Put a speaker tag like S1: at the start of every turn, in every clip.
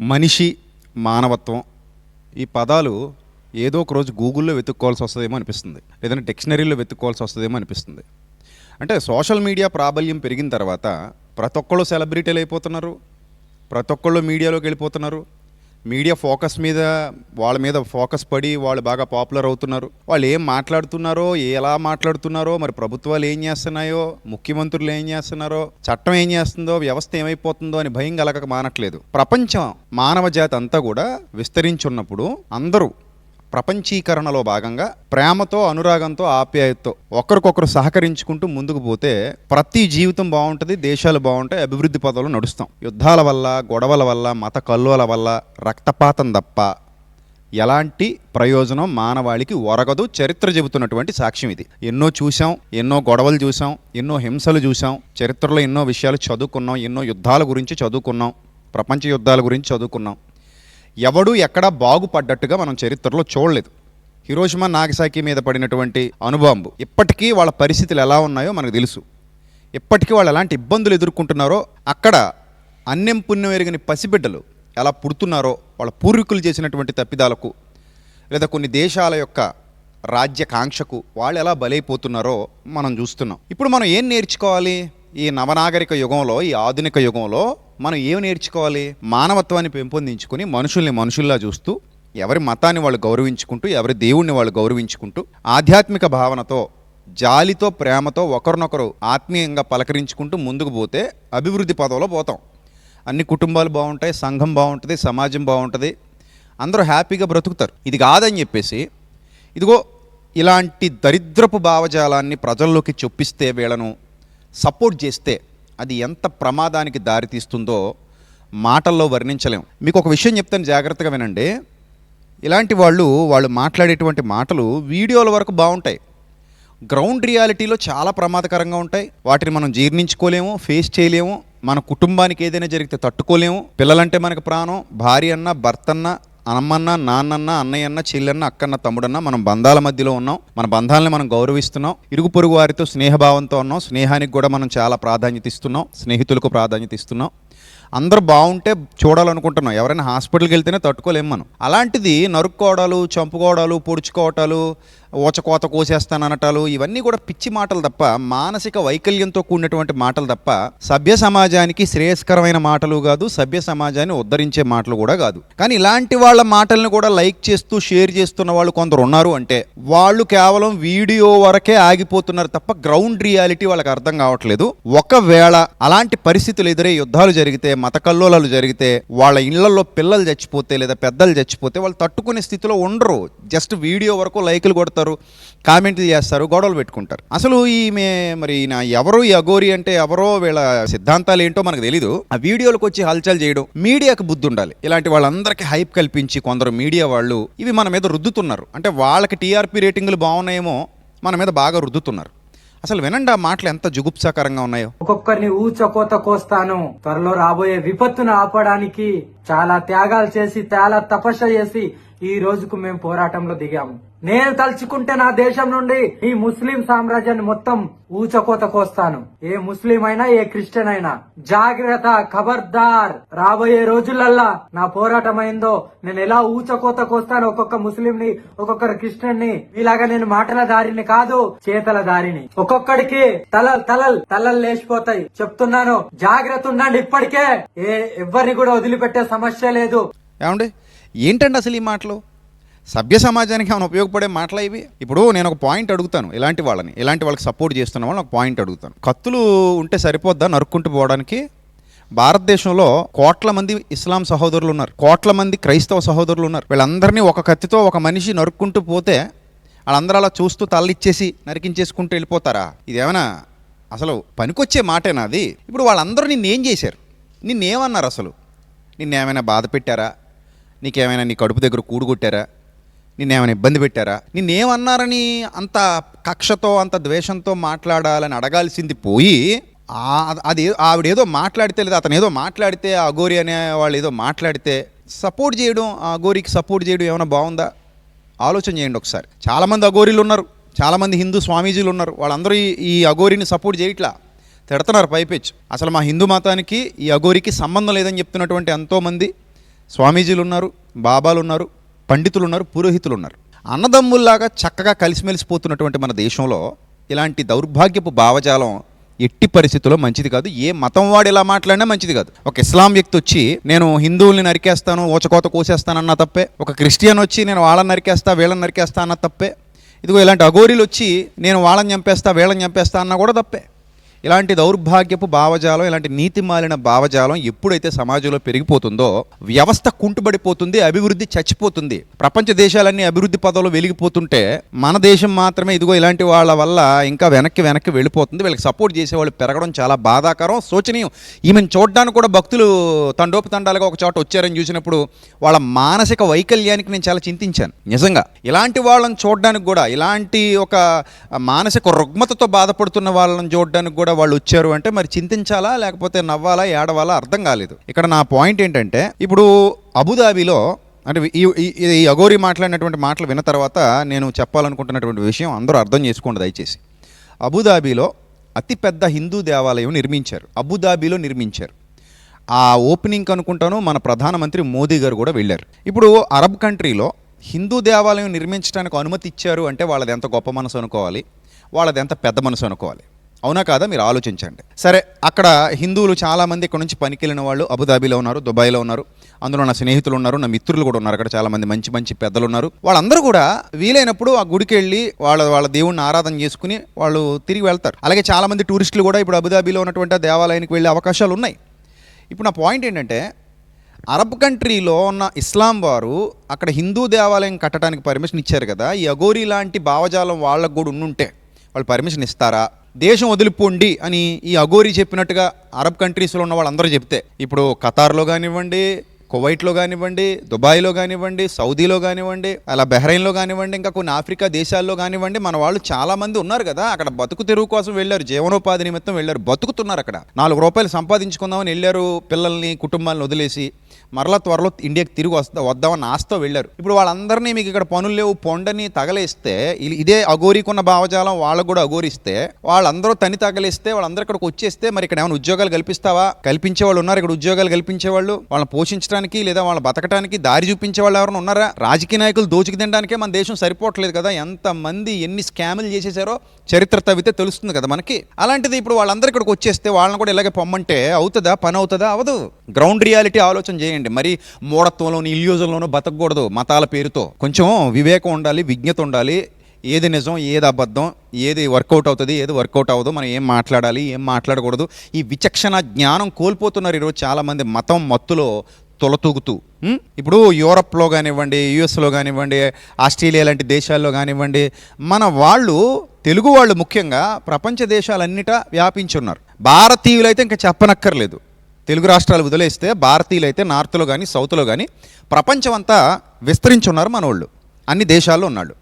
S1: మనిషి మానవత్వం ఈ పదాలు ఏదో ఒక రోజు గూగుల్లో వెతుక్కోవాల్సి వస్తుందేమో అనిపిస్తుంది. లేదంటే డిక్షనరీలో వెతుక్కోవాల్సి వస్తుందేమో అనిపిస్తుంది. అంటే సోషల్ మీడియా ప్రాబల్యం పెరిగిన తర్వాత ప్రతి ఒక్కళ్ళు సెలబ్రిటీలు అయిపోతున్నారు. ప్రతి ఒక్కళ్ళు మీడియాలోకి వెళ్ళిపోతున్నారు. మీడియా ఫోకస్ మీద వాళ్ళ మీద ఫోకస్ పడి వాళ్ళు బాగా పాపులర్ అవుతున్నారు. వాళ్ళు ఏం మాట్లాడుతున్నారో ఎలా మాట్లాడుతున్నారో మరి ప్రభుత్వాలు ఏం చేస్తున్నాయో ముఖ్యమంత్రులు ఏం చేస్తున్నారో చట్టం ఏం చేస్తుందో వ్యవస్థ ఏమైపోతుందో అని భయం కలగక మానట్లేదు. ప్రపంచం మానవ జాతి అంతా కూడా విస్తరించున్నప్పుడు అందరూ ప్రపంచీకరణలో భాగంగా ప్రేమతో అనురాగంతో ఆప్యాయతతో ఒకరికొకరు సహకరించుకుంటూ ముందుకు పోతే ప్రతి జీవితం బాగుంటుంది దేశాలు బాగుంటాయి అభివృద్ధి పదంలో నడుస్తాం. యుద్ధాల వల్ల గొడవల వల్ల మత కల్లోల వల్ల రక్తపాతం తప్ప ఎలాంటి ప్రయోజనం మానవాళికి ఒరగదు చరిత్ర చెబుతున్నటువంటి సాక్ష్యం ఇది. ఎన్నో చూసాం ఎన్నో గొడవలు చూసాం ఎన్నో హింసలు చూసాం చరిత్రలో ఎన్నో విషయాలు చదువుకున్నాం ఎన్నో యుద్ధాల గురించి చదువుకున్నాం ప్రపంచ యుద్ధాల గురించి చదువుకున్నాం. ఎవడు ఎక్కడా బాగుపడ్డట్టుగా మనం చరిత్రలో చూడలేదు. హిరోషిమా నాగసాకి మీద పడినటువంటి అనుబాంబు ఇప్పటికీ వాళ్ళ పరిస్థితులు ఎలా ఉన్నాయో మనకు తెలుసు. ఇప్పటికీ వాళ్ళు ఎలాంటి ఇబ్బందులు ఎదుర్కొంటున్నారో అక్కడ అన్యం పుణ్యం ఎరిగిన పసిబిడ్డలు ఎలా పుడుతున్నారో వాళ్ళ పూర్వీకులు చేసినటువంటి తప్పిదాలకు లేదా కొన్ని దేశాల యొక్క రాజ్యకాంక్షకు వాళ్ళు ఎలా బలైపోతున్నారో మనం చూస్తున్నాం. ఇప్పుడు మనం ఏం నేర్చుకోవాలి? ఈ నవనాగరిక యుగంలో ఈ ఆధునిక యుగంలో మనం ఏం నేర్చుకోవాలి? మానవత్వాన్ని పెంపొందించుకుని మనుషుల్ని మనుషుల్లా చూస్తూ ఎవరి మతాన్ని వాళ్ళు గౌరవించుకుంటూ ఎవరి దేవుణ్ణి వాళ్ళు గౌరవించుకుంటూ ఆధ్యాత్మిక భావనతో జాలితో ప్రేమతో ఒకరినొకరు ఆత్మీయంగా పలకరించుకుంటూ ముందుకు పోతే అభివృద్ధి పదవిలో పోతాం. అన్ని కుటుంబాలు బాగుంటాయి సంఘం బాగుంటుంది సమాజం బాగుంటుంది. అందరూ హ్యాపీగా బ్రతుకుతారు. ఇది కాదని చెప్పేసి ఇదిగో ఇలాంటి దరిద్రపు భావజాలాన్ని ప్రజల్లోకి చొప్పిస్తే వీళ్ళను సపోర్ట్ చేస్తే అది ఎంత ప్రమాదానికి దారితీస్తుందో మాటల్లో వర్ణించలేం. మీకు ఒక విషయం చెప్తాను జాగ్రత్తగా వినండి. ఇలాంటి వాళ్ళు వాళ్ళు మాట్లాడేటువంటి మాటలు వీడియోల వరకు బాగుంటాయి. గ్రౌండ్ రియాలిటీలో చాలా ప్రమాదకరంగా ఉంటాయి. వాటిని మనం జీర్ణించుకోలేము ఫేస్ చేయలేము. మన కుటుంబానికి ఏదైనా జరిగితే తట్టుకోలేము. పిల్లలంటే మనకు ప్రాణం భార్య అన్న భర్త అన్న అమ్మన్న నాన్నన్న అన్నయ్యన్న చెల్లెన్న అక్కన్న తమ్ముడన్న మనం బంధాల మధ్యలో ఉన్నాం. మన బంధాలని మనం గౌరవిస్తున్నాం. ఇరుగు పొరుగు వారితో స్నేహభావంతో ఉన్నాం. స్నేహానికి కూడా మనం చాలా ప్రాధాన్యత ఇస్తున్నాం. స్నేహితులకు ప్రాధాన్యత ఇస్తున్నాం. అందరూ బాగుంటే చూడాలనుకుంటున్నాం. ఎవరైనా హాస్పిటల్కి వెళ్తేనే తట్టుకోలేము మనం. అలాంటిది నరుక్కోవడాలు చంపుకోవడాలు పొడుచుకోవటాలు ఊచకోత కోసేస్తాననటాలు ఇవన్నీ కూడా పిచ్చి మాటలు తప్ప మానసిక వైకల్యంతో కూడినటువంటి మాటలు తప్ప సభ్య సమాజానికి శ్రేయస్కరమైన మాటలు కాదు సభ్య సమాజాన్ని ఉద్ధరించే మాటలు కూడా కాదు. కానీ ఇలాంటి వాళ్ళ మాటలను కూడా లైక్ చేస్తూ షేర్ చేస్తున్న వాళ్ళు కొందరు ఉన్నారు అంటే వాళ్ళు కేవలం వీడియో వరకే ఆగిపోతున్నారు తప్ప గ్రౌండ్ రియాలిటీ వాళ్ళకి అర్థం కావట్లేదు. ఒకవేళ అలాంటి పరిస్థితులు ఎదురే యుద్ధాలు జరిగితే మత కల్లోలాలు జరిగితే వాళ్ళ ఇళ్ళలో పిల్లలు చచ్చిపోతే లేదా పెద్దలు చచ్చిపోతే వాళ్ళు తట్టుకునే స్థితిలో ఉండరు. జస్ట్ వీడియో వరకు లైకులు కొడతారు. కామెంట్లు చేస్తారు గొడవలు పెట్టుకుంటారు. అసలు ఈమె మరి నా ఎవరు ఈ అగోరి అంటే ఎవరో వీళ్ళ సిద్ధాంతాలు ఏంటో మనకు తెలీదు. ఆ వీడియోలకు వచ్చి హల్చల్ చేయడం మీడియాకు బుద్ధి ఉండాలి. ఇలాంటి వాళ్ళందరికీ హైప్ కల్పించి కొందరు మీడియా వాళ్ళు ఇవి మన మీద రుద్దుతున్నారు. అంటే వాళ్ళకి టీఆర్పీ రేటింగ్లు బాగున్నాయేమో మన మీద బాగా రుద్దుతున్నారు. అసలు వినండి ఆ మాటలు ఎంత జుగుప్సాకరంగా ఉన్నాయో.
S2: ఒక్కొక్కరిని ఊచకోత కోస్తాను. త్వరలో రాబోయే విపత్తును ఆపడానికి చాలా త్యాగాలు చేసి చాలా తపస్సు చేసి ఈ రోజుకు మేము పోరాటంలో దిగాము. నేను తలుచుకుంటే నా దేశం నుండి ఈ ముస్లిం సామ్రాజ్యాన్ని మొత్తం ఊచకోత కోస్తాను. ఏ ముస్లిం అయినా ఏ క్రిస్టియన్ అయినా జాగ్రత్త ఖబర్దార్. రాబోయే రోజులల్లా నా పోరాటం అయిందో నేను ఎలా ఊచకోత కోస్తాను ఒక్కొక్క ముస్లిం ని ఒక్కొక్కరు క్రిస్టియన్ని ఇలాగా నేను మాటల దారిని కాదు చేతల దారిని. ఒక్కొక్కడికి తలల్ తలల్ తలలు లేచిపోతాయి. చెప్తున్నాను జాగ్రత్త ఉండండి ఇప్పటికే. ఏ ఎవరిని కూడా వదిలిపెట్టే సమస్య లేదు.
S1: ఏమండి? ఏంటండి అసలు ఈ మాటలు? సభ్య సమాజానికి ఏమైనా ఉపయోగపడే మాటలు ఇవి? ఇప్పుడు నేను ఒక పాయింట్ అడుగుతాను ఇలాంటి వాళ్ళని. ఇలాంటి వాళ్ళకి సపోర్ట్ చేస్తున్న వాళ్ళని ఒక పాయింట్ అడుగుతాను. కత్తులు ఉంటే సరిపోద్దా నరుక్కుంటూ పోవడానికి? భారతదేశంలో కోట్ల మంది ఇస్లాం సహోదరులు ఉన్నారు. కోట్ల మంది క్రైస్తవ సహోదరులు ఉన్నారు. వీళ్ళందరినీ ఒక కత్తితో ఒక మనిషి నరుక్కుంటూ పోతే వాళ్ళందరూ అలా చూస్తూ తలలిచ్చేసి నరికించేసుకుంటూ వెళ్ళిపోతారా? ఇదేమైనా అసలు పనికొచ్చే మాటేనా అది? ఇప్పుడు వాళ్ళందరూ నిన్నేం చేశారు? నిన్నేమన్నారు అసలు? నిన్నేమైనా బాధ పెట్టారా? నీకేమైనా నీ కడుపు దగ్గర కూడుగొట్టారా నిన్నేమైనా ఇబ్బంది పెట్టారా? నిన్నేమన్నారని అంత కక్షతో అంత ద్వేషంతో మాట్లాడాలని అడగాల్సింది పోయి అది ఆవిడేదో మాట్లాడితే లేదా అతను ఏదో మాట్లాడితే ఆ అఘోరి అనే వాళ్ళు ఏదో మాట్లాడితే సపోర్ట్ చేయడం ఆ సపోర్ట్ చేయడం ఏమైనా బాగుందా? ఆలోచన చేయండి ఒకసారి. చాలామంది అఘోరీలు ఉన్నారు. చాలామంది హిందూ స్వామీజీలు ఉన్నారు. వాళ్ళందరూ ఈ- ఈ అఘోరిని సపోర్ట్ చేయట్లా? తిడుతున్నారు పైపెచ్చు. అసలు మా హిందూ మతానికి ఈ అఘోరికి సంబంధం లేదని చెప్తున్నటువంటి ఎంతోమంది స్వామీజీలు ఉన్నారు బాబాలు ఉన్నారు పండితులు ఉన్నారు పురోహితులు ఉన్నారు అన్నదమ్ముల్లాగా చక్కగా కలిసిమెలిసిపోతున్నటువంటి మన దేశంలో ఇలాంటి దౌర్భాగ్యపు భావజాలం ఎట్టి పరిస్థితుల్లో మంచిది కాదు. ఏ మతం వాడు ఇలా మాట్లాడినా మంచిది కాదు. ఒక ఇస్లాం వ్యక్తి వచ్చి నేను హిందువుల్ని నరికేస్తాను ఓచకోత కోసేస్తానన్న తప్పే. ఒక క్రిస్టియన్ వచ్చి నేను వాళ్ళని నరికేస్తా వీళ్ళని నరికేస్తా అన్న తప్పే. ఇదిగో ఇలాంటి అఘోరీలు వచ్చి నేను వాళ్ళని చంపేస్తా వీళ్ళని చంపేస్తా అన్న కూడా తప్పే. ఇలాంటి దౌర్భాగ్యపు భావజాలం ఇలాంటి నీతి మాలిన భావజాలం ఎప్పుడైతే సమాజంలో పెరిగిపోతుందో వ్యవస్థ కుంటుబడిపోతుంది అభివృద్ధి చచ్చిపోతుంది. ప్రపంచ దేశాలన్నీ అభివృద్ధి పదంలో వెలిగిపోతుంటే మన దేశం మాత్రమే ఇదిగో ఇలాంటి వాళ్ళ వల్ల ఇంకా వెనక్కి వెనక్కి వెళ్ళిపోతుంది. వీళ్ళకి సపోర్ట్ చేసేవాళ్ళు పెరగడం చాలా బాధాకరం. శోచనీయం. ఈమెను చూడడానికి కూడా భక్తులు తండోపతండాలుగా ఒక చోట వచ్చారని చూసినప్పుడు వాళ్ళ మానసిక వైకల్యానికి నేను చాలా చింతించాను. నిజంగా. ఇలాంటి వాళ్ళని చూడడానికి కూడా ఇలాంటి ఒక మానసిక రుగ్మతతో బాధపడుతున్న వాళ్ళని చూడడానికి కూడా వాళ్ళు వచ్చారు అంటే మరి చింతించాలా లేకపోతే నవ్వాలా ఏడవాలా అర్థం కాలేదు. ఇక్కడ నా పాయింట్ ఏంటంటే ఇప్పుడు అబుదాబిలో అంటే ఈ ఈ- అఘోరి మాట్లాడినటువంటి మాటలు విన్న తర్వాత నేను చెప్పాలనుకుంటున్నటువంటి విషయం అందరూ అర్థం చేసుకోండి దయచేసి. అబుదాబిలో అతిపెద్ద హిందూ దేవాలయం నిర్మించారు. అబుదాబిలో నిర్మించారు. ఆ ఓపెనింగ్ అనుకుంటాను మన ప్రధానమంత్రి మోదీ గారు కూడా వెళ్ళారు. ఇప్పుడు అరబ్ కంట్రీలో హిందూ దేవాలయం నిర్మించడానికి అనుమతి ఇచ్చారు అంటే వాళ్ళది ఎంత గొప్ప మనసు అనుకోవాలి వాళ్ళది ఎంత పెద్ద మనసు అనుకోవాలి. అవునా కాదా? మీరు ఆలోచించండి. సరే అక్కడ హిందువులు చాలామంది ఇక్కడ నుంచి పనికి వెళ్ళిన వాళ్ళు అబుదాబీలో ఉన్నారు దుబాయ్లో ఉన్నారు. అందులో నా స్నేహితులు ఉన్నారు నా మిత్రులు కూడా ఉన్నారు. అక్కడ చాలామంది మంచి మంచి పెద్దలు ఉన్నారు. వాళ్ళందరూ కూడా వీలైనప్పుడు ఆ గుడికి వెళ్ళి వాళ్ళ వాళ్ళ దేవుణ్ణి ఆరాధన చేసుకుని వాళ్ళు తిరిగి వెళ్తారు. అలాగే చాలామంది టూరిస్టులు కూడా ఇప్పుడు అబుదాబీలో ఉన్నటువంటి దేవాలయానికి వెళ్ళే అవకాశాలు ఉన్నాయి. ఇప్పుడు నా పాయింట్ ఏంటంటే అరబ్ కంట్రీలో ఉన్న ఇస్లాం వారు అక్కడ హిందూ దేవాలయం కట్టడానికి పర్మిషన్ ఇచ్చారు కదా ఈ అగోరీ లాంటి భావజాలం వాళ్ళకు కూడా ఉండుంటే వాళ్ళు పర్మిషన్ ఇస్తారా? దేశం వదిలిపోండి అని ఈ అగోరి చెప్పినట్టుగా అరబ్ కంట్రీస్లో ఉన్న వాళ్ళందరూ చెప్తే ఇప్పుడు ఖతార్లో కానివ్వండి కువైట్లో కానివ్వండి దుబాయ్లో కానివ్వండి సౌదీలో కానివ్వండి అలా బెహ్రైన్లో కానివ్వండి ఇంకా కొన్ని ఆఫ్రికా దేశాల్లో కానివ్వండి మన వాళ్ళు చాలా మంది ఉన్నారు కదా అక్కడ బతుకు తెరువు కోసం వెళ్ళారు జీవనోపాధి నిమిత్తం వెళ్ళారు బతుకుతున్నారు అక్కడ. నాలుగు రూపాయలు సంపాదించుకుందామని వెళ్ళారు పిల్లల్ని కుటుంబాలను వదిలేసి మరలా త్వరలో ఇండియాకి తిరిగి వస్తా వద్దామని ఆశతో వెళ్ళారు. ఇప్పుడు వాళ్ళందరినీ మీకు ఇక్కడ పనులు లేవు పొండని తగలేస్తే ఇదే అఘోరీకున్న భావజాలం వాళ్ళకు కూడా అఘోరిస్తే వాళ్ళందరూ తని తగలేస్తే వాళ్ళందరూ ఇక్కడికి వచ్చేస్తే మరి ఇక్కడ ఏమైనా ఉద్యోగాలు కల్పిస్తావా? కల్పించే వాళ్ళు ఉన్నారు ఇక్కడ ఉద్యోగాలు కల్పించే వాళ్ళు. వాళ్ళని పోషించడానికి లేదా వాళ్ళని బతకడానికి దారి చూపించే వాళ్ళు ఎవరైనా ఉన్నారా? రాజకీయ నాయకులు దోచుకు తినడానికే మన దేశం సరిపోవట్లేదు కదా. ఎంతమంది ఎన్ని స్కాములు చేసేసారో చరిత్ర తవ్వితే తెలుస్తుంది కదా మనకి. అలాంటిది ఇప్పుడు వాళ్ళందరూ ఇక్కడికి వచ్చేస్తే వాళ్ళని కూడా ఇలాగే పొమ్మంటే అవుతుందా? పని అవుతుందా? అవదు. గ్రౌండ్ రియాలిటీ ఆలోచన చేయండి. మరి మూఢత్వంలోను ఇల్యూజన్లోనూ బతకూడదు మతాల పేరుతో. కొంచెం వివేకం ఉండాలి విజ్ఞత ఉండాలి. ఏది నిజం ఏది అబద్ధం ఏది వర్కౌట్ అవుతుంది ఏది వర్కౌట్ అవ్వదు మనం ఏం మాట్లాడాలి ఏం మాట్లాడకూడదు. ఈ విచక్షణ జ్ఞానం కోల్పోతున్నారు ఈరోజు చాలామంది మతం మత్తులో తొలతూగుతూ. ఇప్పుడు యూరప్లో కానివ్వండి యుఎస్లో కానివ్వండి ఆస్ట్రేలియా లాంటి దేశాల్లో కానివ్వండి మన వాళ్ళు తెలుగు వాళ్ళు ముఖ్యంగా ప్రపంచ దేశాలన్నిటా వ్యాపించున్నారు భారతీయులైతే ఇంకా చెప్పనక్కర్లేదు. తెలుగు రాష్ట్రాలు వదిలేస్తే భారతీయులు అయితే నార్త్లో కానీ సౌత్లో కానీ ప్రపంచమంతా విస్తరించి విస్తరించున్నారు మనవాళ్ళు అన్ని దేశాల్లో ఉన్నాళ్ళు.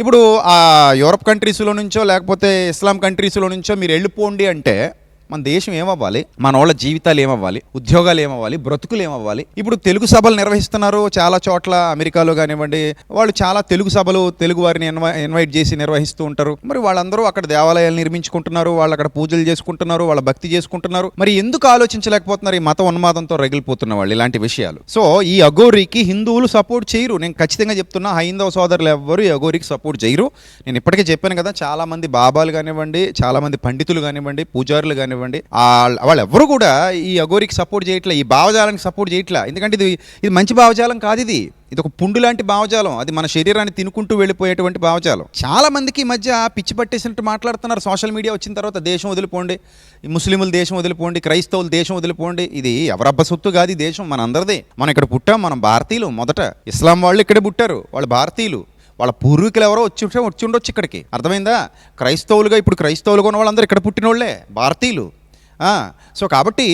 S1: ఇప్పుడు ఆ యూరప్ కంట్రీస్లో నుంచో లేకపోతే ఇస్లాం కంట్రీస్లో నుంచో మీరు వెళ్ళిపోండి అంటే మన దేశం ఏమవ్వాలి? మన వాళ్ళ జీవితాలు ఏమవ్వాలి? ఉద్యోగాలు ఏమవ్వాలి? బ్రతుకులు ఏమవ్వాలి? ఇప్పుడు తెలుగు సభలు నిర్వహిస్తున్నారు చాలా చోట్ల అమెరికాలో కానివ్వండి వాళ్ళు చాలా తెలుగు సభలు తెలుగు వారిని ఇన్వైట్ చేసి నిర్వహిస్తూ ఉంటారు. మరి వాళ్ళందరూ అక్కడ దేవాలయాలు నిర్మించుకుంటున్నారు వాళ్ళు అక్కడ పూజలు చేసుకుంటున్నారు వాళ్ళ భక్తి చేసుకుంటున్నారు. మరి ఎందుకు ఆలోచించలేకపోతున్నారు ఈ మత ఉన్మాదంతో రగిలిపోతున్న వాళ్ళు ఇలాంటి విషయాలు? సో ఈ అఘోరికి హిందువులు సపోర్ట్ చేయరు. నేను ఖచ్చితంగా చెప్తున్నా హైందవ సోదరులు ఎవ్వరు ఈ అఘోరికి సపోర్ట్ చేయరు. నేను ఇప్పటికే చెప్పాను కదా చాలా మంది బాబాలు కానివ్వండి చాలా మంది పండితులు కానివ్వండి పూజారులు కానివ్వండి వాళ్ళ- వాళ్ళు ఎవరు కూడా ఈ అఘోరికి సపోర్ట్ చేయట్లే ఈ భావజాలానికి సపోర్ట్ చేయట్లే. ఎందుకంటే ఇది ఇది మంచి భావజాలం కాదు ఇది. ఇది ఒక పుండు లాంటి భావజాలం. అది మన శరీరాన్ని తినుకుంటూ వెళ్ళిపోయేటువంటి భావజాలం. చాలా మందికి ఈ మధ్య పిచ్చి పట్టేసినట్టు మాట్లాడుతున్నారు. సోషల్ మీడియా వచ్చిన తర్వాత దేశం వదిలిపోండి. ముస్లింలు దేశం వదిలిపోండి. క్రైస్తవులు దేశం వదిలిపోండి. ఇది ఎవరబ్బ సొత్తు కాదు ఈ దేశం. మన అందరిదే మనం ఇక్కడ పుట్టాం. మనం భారతీయులు. మొదట ఇస్లాం వాళ్ళు ఇక్కడే పుట్టారు. వాళ్ళు భారతీయులు. వాళ్ళ పూర్వీకులు ఎవరో వచ్చి వచ్చి ఉండొచ్చు ఇక్కడికి. అర్థమైందా? క్రైస్తవులుగా ఇప్పుడు క్రైస్తవులుగా ఉన్న వాళ్ళందరూ ఇక్కడ పుట్టిన వాళ్ళే భారతీయులు సో కాబట్టి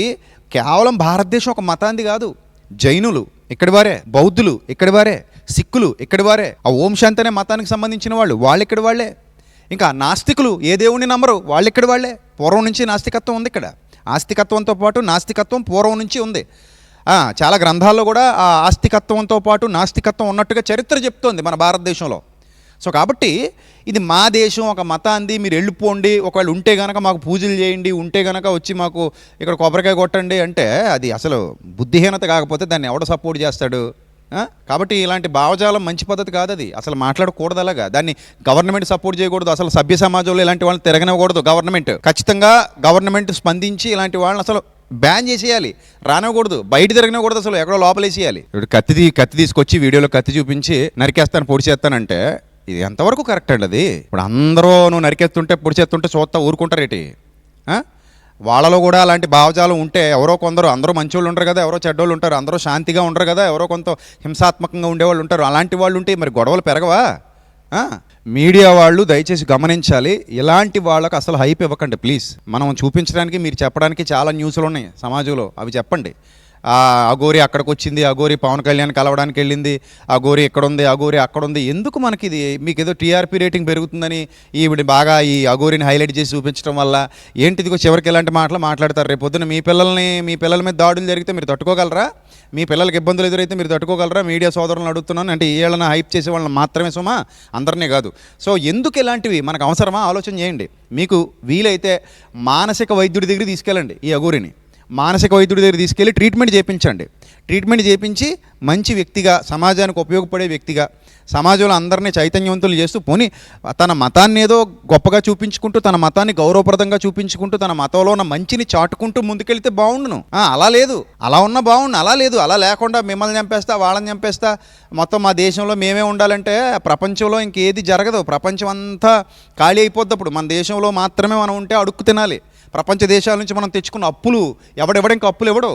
S1: కేవలం భారతదేశం ఒక మతాంది కాదు జైనులు ఇక్కడి వారే బౌద్ధులు ఇక్కడి వారే సిక్కులు ఇక్కడి వారే ఆ ఓం శాంతి అనే మతానికి సంబంధించిన వాళ్ళు వాళ్ళు ఇక్కడి వాళ్ళే ఇంకా నాస్తికులు ఏ దేవుణ్ణి నమ్మరు? వాళ్ళు ఇక్కడి వాళ్ళే పూర్వం నుంచి నాస్తికత్వం ఉంది ఇక్కడ. ఆస్తికత్వంతో పాటు నాస్తికత్వం పూర్వం నుంచి ఉంది. చాలా గ్రంథాల్లో కూడా ఆ ఆస్తికత్వంతో పాటు నాస్తికత్వం ఉన్నట్టుగా చరిత్ర చెప్తోంది మన భారతదేశంలో. సో కాబట్టి ఇది మా దేశం ఒక మతాంది మీరు వెళ్ళిపోండి ఒకవేళ ఉంటే గనక మాకు పూజలు చేయండి ఉంటే గనక వచ్చి మాకు ఇక్కడ కొబ్బరికాయ కొట్టండి అంటే అది అసలు బుద్ధిహీనత కాకపోతే దాన్ని ఎవడ సపోర్ట్ చేస్తాడు? కాబట్టి ఇలాంటి భావజాలం మంచి పద్ధతి కాదు అది. అసలు మాట్లాడకూడదు అలాగా. దాన్ని గవర్నమెంట్ సపోర్ట్ చేయకూడదు. అసలు సభ్య సమాజంలో ఇలాంటి వాళ్ళని తిరగనివ్వకూడదు గవర్నమెంట్ ఖచ్చితంగా గవర్నమెంట్ స్పందించి ఇలాంటి వాళ్ళని అసలు బ్యాన్ చేసేయాలి. రానకూడదు. బయట తిరగనకూడదు అసలు ఎక్కడో లోపలేసేయాలి. ఇప్పుడు కత్తి తీ- కత్తి తీసుకొచ్చి వీడియోలో కత్తి చూపించి నరికేస్తాను పొడి చేస్తానంటే ఇది ఎంతవరకు కరెక్ట్ అండి అది? ఇప్పుడు అందరూ నువ్వు నరికేస్తుంటే పొడి చేస్తుంటే చూస్తా ఊరుకుంటారేటి ఆ? వాళ్ళలో కూడా అలాంటి భావజాలం ఉంటే ఎవరో కొందరు అందరూ మంచోళ్ళు ఉంటారు కదా ఎవరో చెడ్డోళ్ళు ఉంటారు అందరూ శాంతిగా ఉండరు కదా ఎవరో కొంత హింసాత్మకంగా ఉండేవాళ్ళు ఉంటారు. అలాంటి వాళ్ళు ఉంటే మరి గొడవలు పెరగవా? మీడియా వాళ్ళు దయచేసి గమనించాలి. ఇలాంటి వాళ్ళకు అసలు హైప్ ఇవ్వకండి ప్లీజ్. మనం చూపించడానికి మీరు చెప్పడానికి చాలా న్యూస్లు ఉన్నాయి సమాజంలో. అవి చెప్పండి. అగోరి అక్కడికి వచ్చింది అగోరి పవన్ కళ్యాణ్ కలవడానికి వెళ్ళింది అగోరి ఇక్కడ ఉంది అగోరి అక్కడ ఉంది ఎందుకు మనకి ఇది మీకు ఏదో టీఆర్పీ రేటింగ్ పెరుగుతుందని ఈవిడ బాగా ఈ అగోరిని హైలైట్ చేసి చూపించడం వల్ల ఏంటిదిగో చివరికి ఇలాంటి మాటలు మాట్లాడతారు. రేపు పొద్దున మీ పిల్లల్ని మీ పిల్లల మీద దాడులు జరిగితే మీరు తట్టుకోగలరా? మీ పిల్లలకి ఇబ్బందులు ఎదురైతే మీరు తట్టుకోగలరా? మీడియా సోదరులను అడుగుతున్నాను. అంటే ఈ హైప్ చేసే వాళ్ళని మాత్రమే సుమా అందరినీ కాదు. సో ఎందుకు ఇలాంటివి? మనకు అవసరమా? ఆలోచన చేయండి. మీకు వీలైతే మానసిక వైద్యుడి దగ్గర తీసుకెళ్ళండి ఈ అగూరిని మానసిక వైద్యుడి దగ్గర తీసుకెళ్ళి ట్రీట్మెంట్ చేయించండి. ట్రీట్మెంట్ చేయించి మంచి వ్యక్తిగా సమాజానికి ఉపయోగపడే వ్యక్తిగా సమాజంలో అందరినీ చైతన్యవంతులు చేస్తూ పోనీ తన మతాన్ని ఏదో గొప్పగా చూపించుకుంటూ తన మతాన్ని గౌరవప్రదంగా చూపించుకుంటూ తన మతంలో ఉన్న మంచిని చాటుకుంటూ ముందుకెళ్తే బాగుండును. అలా లేదు. అలా ఉన్నా బాగుండు. అలా లేదు. అలా లేకుండా మిమ్మల్ని చంపేస్తా వాళ్ళని చంపేస్తా. మొత్తం మా దేశంలో మేమే ఉండాలంటే ప్రపంచంలో ఇంకేది జరగదు. ప్రపంచం అంతా ఖాళీ అయిపోద్ది అప్పుడు. మన దేశంలో మాత్రమే మనం ఉంటే అడుక్కు తినాలి. ప్రపంచ దేశాల నుంచి మనం తెచ్చుకున్న అప్పులు ఎవడెవడ? ఇంకా అప్పులు ఎవడు?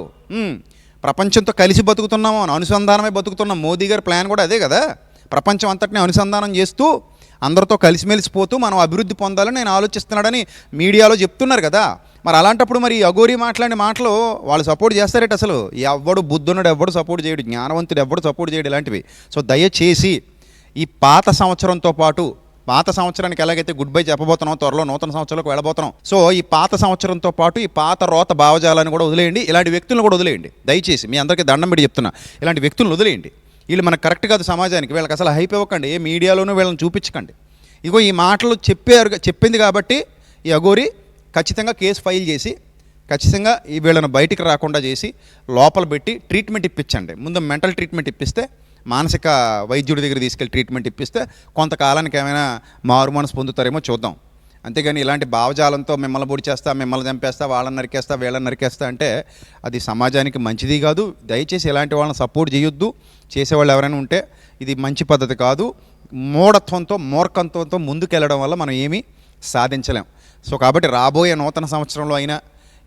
S1: ప్రపంచంతో కలిసి బతుకుతున్నాము అని అనుసంధానమే బతుకుతున్నాం మోదీ గారి ప్లాన్ కూడా అదే కదా. ప్రపంచం అంతటిని అనుసంధానం చేస్తూ అందరితో కలిసిమెలిసిపోతూ మనం అభివృద్ధి పొందాలని నేను ఆలోచిస్తున్నాడని మీడియాలో చెప్తున్నారు కదా. మరి అలాంటప్పుడు మరి అఘోరి మాట్లాడిన మాటలు వాళ్ళు సపోర్ట్ చేస్తారట అసలు? ఎవడు బుద్ధున్నాడు ఎవడు సపోర్ట్ చేయడు జ్ఞానవంతుడు ఎవడు సపోర్ట్ చేయడు ఇలాంటివి. సో దయచేసి ఈ పాత సంవత్సరంతో పాటు పాత సంవత్సరానికి ఎలాగైతే గుడ్ బై చెప్పబోతున్నాం త్వరలో నూతన సంవత్సరంలోకి వెళ్ళబోతున్నాం. సో ఈ పాత సంవత్సరంతో పాటు ఈ పాత రోత భావజాలాన్ని కూడా వదిలేయండి. ఇలాంటి వ్యక్తులను కూడా వదిలేయండి. దయచేసి మీ అందరికీ దండం పెట్టి చెప్తున్నా. ఇలాంటి వ్యక్తులను వదిలేయండి. వీళ్ళు మనకు కరెక్ట్ కాదు సమాజానికి. వీళ్ళకి అసలు హైప్ ఇవ్వకండి. ఏ మీడియాలోనూ వీళ్ళని చూపించకండి. ఇగో ఈ మాటలు చెప్పారు చెప్పింది కాబట్టి ఈ అగోరి ఖచ్చితంగా కేసు ఫైల్ చేసి ఖచ్చితంగా ఈ వీళ్ళని బయటికి రాకుండా చేసి లోపల పెట్టి ట్రీట్మెంట్ ఇప్పించండి. ముందు మెంటల్ ట్రీట్మెంట్ ఇప్పిస్తే మానసిక వైద్యుడి దగ్గర తీసుకెళ్ళి ట్రీట్మెంట్ ఇప్పిస్తే కొంతకాలానికి ఏమైనా మారు మనసు పొందుతారేమో చూద్దాం. అంతేగాని ఇలాంటి భావజాలంతో మిమ్మల్ని పొడి చేస్తా మిమ్మల్ని చంపేస్తా వాళ్ళని నరికేస్తా వీళ్ళని నరికేస్తా అంటే అది సమాజానికి మంచిది కాదు. దయచేసి ఇలాంటి వాళ్ళని సపోర్ట్ చేయొద్దు. చేసేవాళ్ళు ఎవరైనా ఉంటే ఇది మంచి పద్ధతి కాదు. మూఢత్వంతో మూర్ఖత్వంతో ముందుకెళ్ళడం వల్ల మనం ఏమీ సాధించలేం. సో కాబట్టి రాబోయే నూతన సంవత్సరంలో అయినా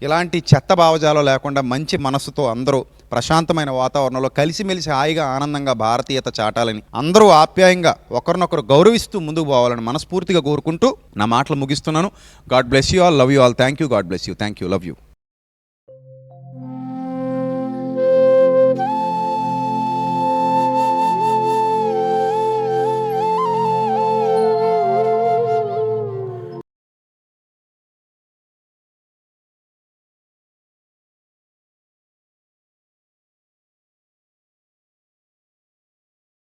S1: ఇలాంటి చెత్త భావజాలం లేకుండా మంచి మనస్సుతో అందరూ ప్రశాంతమైన వాతావరణంలో కలిసిమెలిసి హాయిగా ఆనందంగా భారతీయత చాటాలని అందరూ ఆప్యాయంగా ఒకరినొకరు గౌరవిస్తూ ముందుకు పోవాలని మనస్ఫూర్తిగా కోరుకుంటూ నా మాటలు ముగిస్తున్నాను. God bless you all. Love you all. Thank you God bless you. Thank you love you.